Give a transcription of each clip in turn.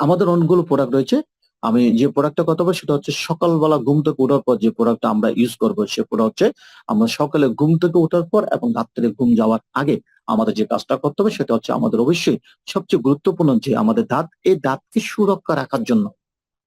আমাদের অনেকগুলো প্রোডাক্ট রয়েছে। আমি যে প্রোডাক্টটা কথা বলব সেটা হচ্ছে সকালবেলা ঘুম থেকে ওঠার পর যে প্রোডাক্টটা আমরা ইউজ করব সে প্রোডাক্ট হচ্ছে আমরা সকালে ঘুম থেকে ওঠার পর এবং রাত্রে ঘুম যাওয়ার আগে আমাদের যে কাজটা করতে হবে সেটা হচ্ছে আমাদের অবশ্যই সবচেয়ে গুরুত্বপূর্ণ যে আমাদের দাঁত, এই দাঁতকে সুরক্ষা রাখার জন্য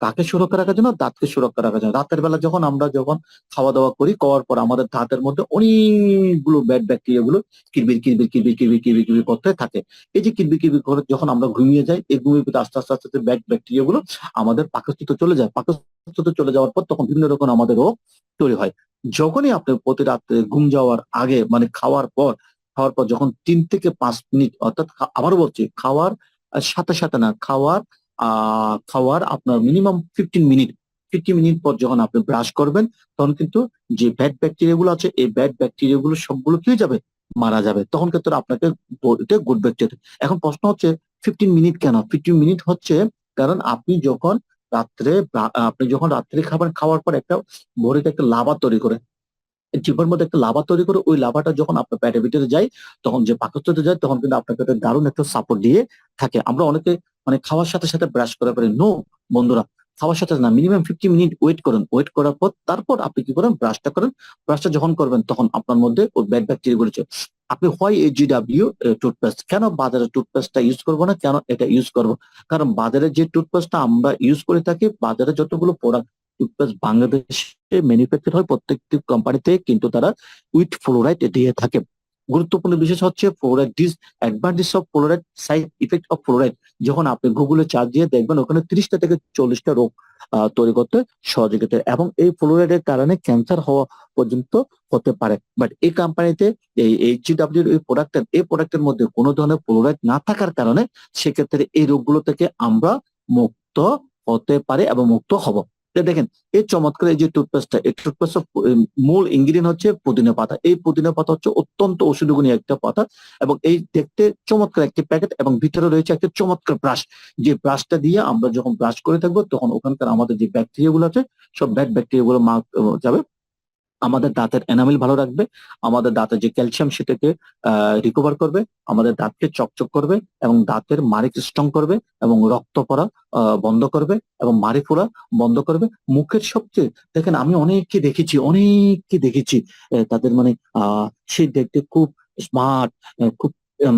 কাকে সুরক্ষা রাখার জন্য, দাঁতকে সুরক্ষা রাখার জন্য। রাতের বেলা যখন আমরা যখন খাওয়া দাওয়া করি, খাওয়ার পর আমাদের দাঁতের মধ্যে অনেকগুলো ব্যাড ব্যাকটেরিয়া গুলো কিরবির কিরবির কিরবির কিরবির কিরবির কিরবির করতে থাকে। এই যে কিরবির কিরবির করে যখন আমরা ঘুমিয়ে যাই, এই ঘুমিয়ে আস্তে আস্তে আস্তে ব্যাড ব্যাকটেরিয়া গুলো আমাদের পাকস্থিত চলে যায়। পাকস্থিত চলে যাওয়ার পর তখন বিভিন্ন রকম আমাদের রোগ তৈরি হয়। যখনই আপনি প্রতি রাত্রে ঘুম যাওয়ার আগে মানে খাওয়ার পর খাওয়ার পর যখন তিন থেকে পাঁচ মিনিট, অর্থাৎ আবারও বলছি, খাওয়ার সাথে সাথে না, খাওয়ার খাওয়ার আপনার minimum fifteen minute fifty minute পর যখন আপনি ব্রাশ করবেন, তখন কিন্তু যে ব্যাড ব্যাকটেরিয়া গুলো আছে, এই ব্যাড ব্যাকটেরিয়া গুলো সবগুলো কি যাবে, মারা যাবে। তখন কিন্তু আপনাকে গুড ব্যাকটেরিয়া এখন প্রশ্ন হচ্ছে ফিফটিন মিনিট কেন? ফিফটিন মিনিট হচ্ছে কারণ আপনি যখন রাত্রে আপনি যখন রাত্রে খাবার খাওয়ার পর একটা বডিতে একটা লাভা তৈরি করে, জিভের মধ্যে একটা লাভা তৈরি করে, ওই লাভাটা যখন আপনার পেটের ভিতরে যায়, তখন যে পাকস্থলিতে যায়, তখন কিন্তু আপনার পেটে দারুণ একটা সাপোর্ট দিয়ে থাকে। আমরা অনেকে মানে খাওয়ার সাথে সাথে ব্রাশ করে পারি নো বন্ধুরা, খাওয়ার সাথে না মিনিমাম ফিফটি মিনিট ওয়েট করেন। ওয়েট করার পর, তারপর আপনি কি করেন? ব্রাশটা করেন। ব্রাশটা যখন করবেন, তখন আপনার মধ্যে ওই ব্যাড ব্যাকটেরিয়া চলে- আপনি হয় এই জিডাব্লিউ টুথপেস্ট কেন বাজারে টুথপেস্টটা ইউজ করব না? কেন এটা ইউজ করব? কারণ বাজারে যে টুথপেস্টটা আমরা ইউজ করে থাকি, বাজারে যতগুলো প্রোডাক্ট টুথপেস্ট বাংলাদেশে ম্যানুফ্যাকচার হয়, প্রত্যেকটি কোম্পানিতে কিন্তু তারা উইথ ফ্লোরাইড দিয়ে থাকে। গুরুত্বপূর্ণ বিশেষ হচ্ছে fluoride disadvantage of fluoride side effect of fluoride যখন আপনি গুগলে চার্জ দিয়ে দেখবেন ওখানে তিরিশটা থেকে চল্লিশটা রোগ তৈরি করতে সহযোগিতা এবং এই ফ্লোরাইডের কারণে ক্যান্সার হওয়া পর্যন্ত হতে পারে। বাট এই কোম্পানিতে এই এইচজিডাব্লিউর এই প্রোডাক্টের এই প্রোডাক্টের মধ্যে কোনো ধরনের ফ্লোরাইড না থাকার কারণে সেক্ষেত্রে এই রোগগুলো থেকে আমরা মুক্ত হতে পারে এবং মুক্ত হব। দেখেন, এই চমৎকার এই যে টুথপেস্টটা এই টুথপেস্টের মূল ইনগ্রিডিয়েন্ট হচ্ছে পুদিনা পাতা। এই পুদিনা পাতা হচ্ছে অত্যন্ত ঔষধগুণী একটা পাতা এবং এই দেখতে চমৎকার একটি প্যাকেট এবং ভিতরে রয়েছে একটা চমৎকার ব্রাশ যে ব্রাশটা দিয়ে আমরা যখন ব্রাশ করে থাকব, তখন ওখানকার আমাদের যে ব্যাকটেরিয়া গুলো আছে, সব ব্যাড ব্যাকটেরিয়া গুলো যাবে। আমাদের দাঁতের এনামেল ভালো রাখবে, আমাদের দাঁতের যে ক্যালসিয়াম সেটাকে রিকভার করবে, আমাদের দাঁতকে চকচক করবে এবং দাঁতের মাড়িকে স্ট্রং করবে এবং রক্ত পড়া বন্ধ করবে এবং মারি ফোড়া বন্ধ করবে। মুখের সবচেয়ে, দেখেন আমি অনেককে দেখেছি অনেককে দেখেছি তাদের মানে আহ সে দেখতে খুব স্মার্ট খুব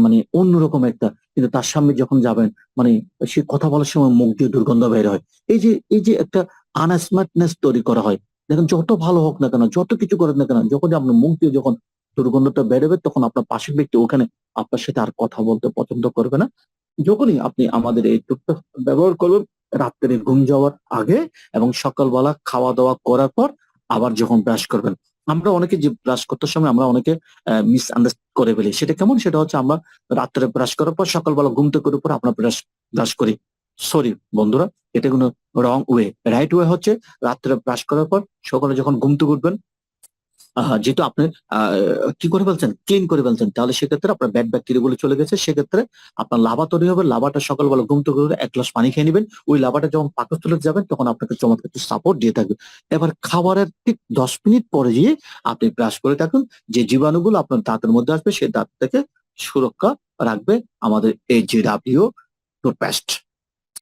মানে অন্যরকম একটা, কিন্তু তার সামনে যখন যাবেন মানে সে কথা বলার সময় মুখ দিয়ে দুর্গন্ধ বের হয়। এই যে এই যে একটা আনস্মার্টনেস তৈরি করা হয় দেখেন, যত ভালো হোক না কেন, যত কিছু করেন না কেন, যখন আপনার মুখ দিয়ে যখন দুর্গন্ধটা বেরোবে, তখন আপনার পাশের ব্যক্তি ওখানে আপনার সাথে আর কথা বলতে পছন্দ করবে না। যখনই আপনি আমাদের এই টুথপেস্ট ব্যবহার করবেন রাত্রে ঘুম যাওয়ার আগে এবং সকালবেলা খাওয়া দাওয়া করার পর আবার যখন ব্রাশ করবেন। আমরা অনেকে যে ব্রাশ করতে সময় আমরা অনেকে মিস আন্ডারস্ট্যান্ড করে ফেলি। সেটা কেমন? সেটা হচ্ছে আমরা রাত্রে ব্রাশ করার পর সকালবেলা ঘুম থেকে পর আমরা ব্রাশ ব্রাশ করি। সরি বন্ধুরা, এটা কোনো রং ওয়ে রাইট ওয়ে হচ্ছে রাত্রে ব্রাশ করার পর সকালে যখন ঘুম থেকে উঠবেন যেহেতু আপনি কি করে ফেলছেন ক্লিন করে ফেলছেন তাহলে সেক্ষেত্রে আপনার ব্যাড ব্যাকটেরিয়া গুলো চলে গেছে। সেক্ষেত্রে আপনার লাভা তৈরি হবে। লাভাটা সকালবেলা ঘুম থেকে এক গ্লাস পানি খেয়ে নেবেন। ওই লাভাটা যখন পাকস্থলে যাবেন, তখন আপনাকে চমৎকার একটু সাপোর্ট দিয়ে থাকবে। এবার খাবারের ঠিক দশ মিনিট পরে গিয়ে আপনি ব্রাশ করে থাকুন। যে জীবাণুগুলো আপনার দাঁতের মধ্যে আসবে সেই দাঁত থেকে সুরক্ষা রাখবে আমাদের এই জিডাব্লিউ টুথপেস্ট